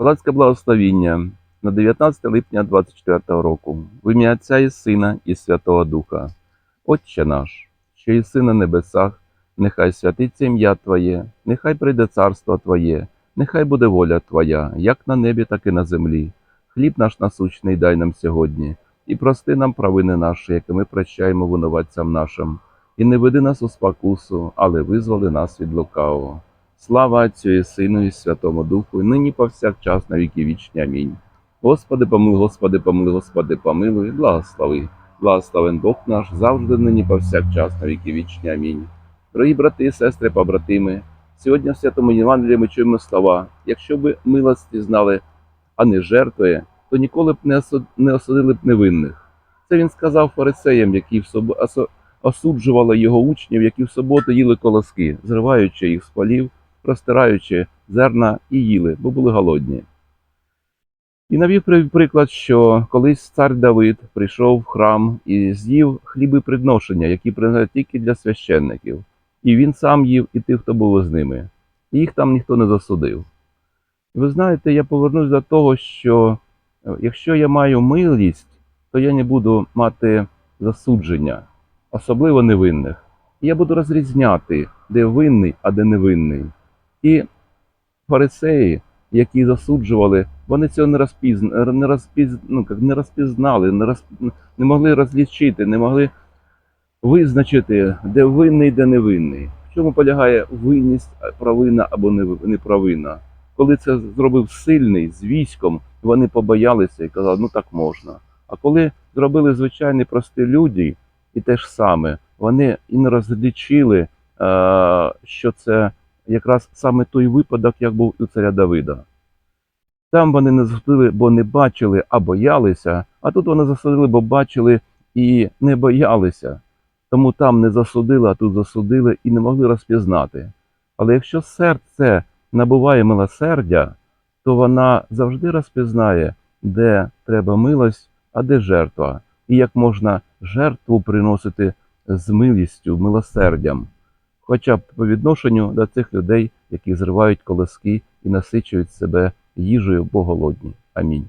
Палацьке благословіння на 19 липня 24 року. В ім'я Отця і Сина і Святого Духа. Отче наш, що єси на небесах, нехай святиться ім'я Твоє, нехай прийде царство Твоє, нехай буде воля Твоя, як на небі, так і на землі. Хліб наш насущний дай нам сьогодні, і прости нам провини наші, які ми прощаємо винуватцям нашим. І не веди нас у спокусу, але визволи нас від лукавого. Слава Отцю і Сину і Святому Духу, і нині повсякчас на віки вічні. Амінь. Господи, помилуй, Господи, помилуй, Господи, помилуй, благослови. Благословен Бог наш завжди нині повсякчас на віки вічні. Амінь. Дорогі брати і сестри, побратими, сьогодні в Святому Євангелії ми чуємо слова: якщо б милості знали, а не жертвує, то ніколи б не осудили б невинних. Це він сказав фарисеям, які в осуджували його учнів, які в суботу їли колоски, зриваючи їх з полів, простираючи зерна і їли, бо були голодні. І навів приклад, що колись цар Давид прийшов в храм і з'їв хліби приношення, які приносять тільки для священників. І він сам їв, і тих, хто був з ними. І їх там ніхто не засудив. І ви знаєте, я повернусь до того, що е, якщо я маю милість, то я не буду мати засудження, особливо невинних. І я буду розрізняти, де винний, а де невинний. І фарисеї, які засуджували, вони цього не розпізна, не, розпіз, ну, не розпізнали, не, роз, не могли розлічити, не могли визначити, де винний, де невинний. В чому полягає винність, провина або неправина. Коли це зробив сильний з військом, вони побоялися і казали, ну так можна. А коли зробили звичайні прості люди, і те ж саме, вони і не розлічили, що це якраз саме той випадок, як був у царя Давида. Там вони не засудили, бо не бачили, а боялися, а тут вони засудили, бо бачили і не боялися. Тому там не засудили, а тут засудили і не могли розпізнати. Але якщо серце набуває милосердя, то вона завжди розпізнає, де треба милость, а де жертва, і як можна жертву приносити з милістю, милосердям, хоча б по відношенню до цих людей, які зривають колоски і насичують себе їжею, бо голодні. Амінь.